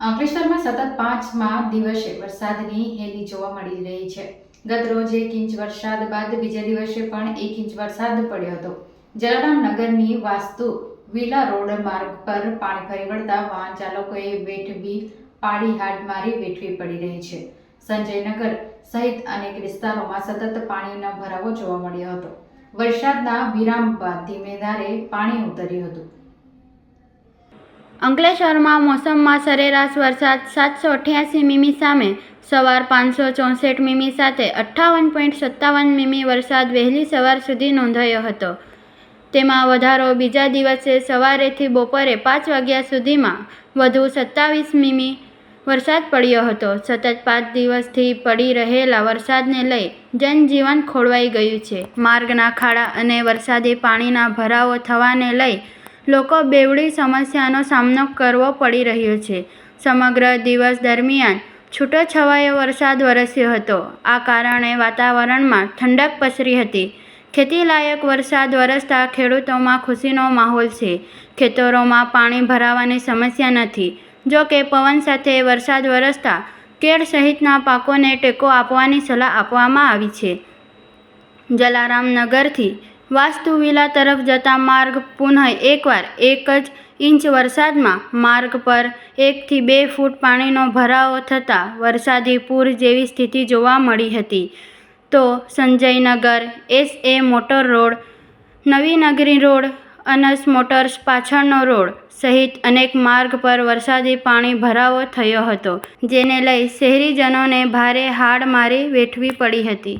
અંકલેશ્વરમાં સતત પાંચમા દિવસે વરસાદની હેલી જોવા મળી રહી છે. ગત રોજ એક ઇંચ વરસાદ બાદ બીજા દિવસે પણ એક ઇંચ વરસાદ પડ્યો હતો. જલારામ નગરની વાસ્તુ વિલા રોડ માર્ગ પર પાણી ફરી વળતા વાહન ચાલકોએ વેઠવી પાડી હાડ મારી વેઠવી પડી રહી છે. સંજયનગર સહિત અનેક વિસ્તારોમાં સતત પાણીનો ભરાવો જોવા મળ્યો હતો. વરસાદના વિરામ બાદ ધીમે ધારે પાણી ઉતર્યું હતું. અંકલેશ્વરમાં મોસમમાં સરેરાશ વરસાદ સાતસો અઠ્યાસી મીમી સામે, સવાર પાંચસો ચોસઠ મીમી સાથે અઠ્ઠાવન પોઈન્ટ સત્તાવન મીમી વરસાદ વહેલી સવાર સુધી નોંધાયો હતો. તેમાં વધારો બીજા દિવસે સવારેથી બપોરે પાંચ વાગ્યા સુધીમાં વધુ સત્તાવીસ મીમી વરસાદ પડ્યો હતો. સતત પાંચ દિવસથી પડી રહેલા વરસાદને લઈ જનજીવન ખોળવાઈ ગયું છે. માર્ગના ખાડા અને વરસાદી પાણીના ભરાવો થવાને લઈ લોકો બેવડી સમસ્યાનો સામનો કરવો પડી રહ્યો છે. સમગ્ર દિવસ દરમિયાન છૂટોછવાયો વરસાદ વરસ્યો હતો. આ કારણે વાતાવરણમાં ઠંડક પસરી હતી. ખેતીલાયક વરસાદ વરસતા ખેડૂતોમાં ખુશીનો માહોલ છે. ખેતરોમાં પાણી ભરાવાની સમસ્યા નથી. જો કે પવન સાથે વરસાદ વરસતા કેળ સહિતના પાકોને ટેકો આપવાની સલાહ આપવામાં આવી છે. જલારામ નગરથી વાસ્તુ વિલા તરફ જતા માર્ગ પુનઃ એકવાર એક જ ઇંચ વરસાદમાં માર્ગ પર એકથી બે ફૂટ પાણીનો ભરાવો થતાં વરસાદી પૂર જેવી સ્થિતિ જોવા મળી હતી. તો Sanjaynagar, S A motor road, Navinagari road, Anas motors પાછળનો રોડ સહિત અનેક માર્ગ પર વરસાદી પાણી ભરાવો થયો હતો, જેને લઈ શહેરીજનોને ભારે હાડ મારી વેઠવી પડી હતી.